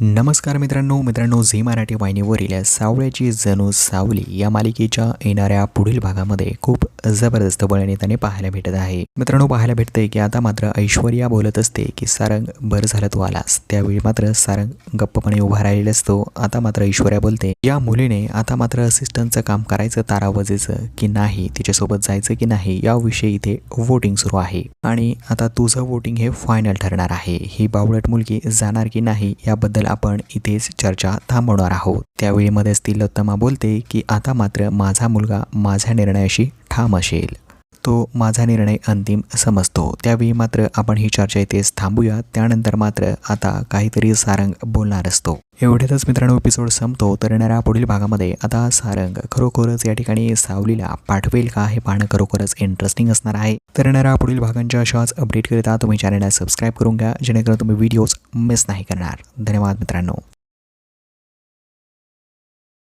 नमस्कार मित्रांनो मित्रांनो झी मराठी वाहिनीवरील या सावळ्याची जणू सावली या मालिकेच्या येणाऱ्या पुढील भागामध्ये खूप जबरदस्त वळण त्याने पाहायला भेटत आहे. मित्रांनो पाहायला भेटते की आता मात्र ऐश्वर्या बोलत असते की सारंग बरं झालं तू आलास. त्यावेळी मात्र सारंग गप्पपणे उभा राहिलेला असतो. आता मात्र ऐश्वर्या बोलते या मुलीने आता मात्र असिस्टंटचं काम करायचं तारावजेचं की नाही तिच्यासोबत जायचं की नाही याविषयी इथे वोटिंग सुरू आहे. आणि आता तुझं वोटिंग हे फायनल ठरणार आहे. ही बावळट मुलगी जाणार की नाही याबद्दल आपण इथेच चर्चा थांबवणार आहोत. त्यावेळीमध्येच ती लत्तमा बोलते की आता मात्र माझा मुलगा माझ्या निर्णयाशी ठाम असेल. तो माझा निर्णय अंतिम समजतो. त्यावेळी मात्र आपण ही चर्चा इथेच थांबूया. त्यानंतर मात्र आता काहीतरी सारंग बोलणार असतो. एवढ्यातच मित्रांनो एपिसोड संपतो. तर येणाऱ्या पुढील भागामध्ये आता सारंग खरोखरच या ठिकाणी सावलीला पाठवेल का हे पाहणं खरोखरच इंटरेस्टिंग असणार आहे. तर येणाऱ्या पुढील भागांच्या अशाच अपडेटकरिता तुम्ही चॅनलला सबस्क्राईब करून घ्या जेणेकरून तुम्ही व्हिडिओज मिस नाही करणार. धन्यवाद मित्रांनो.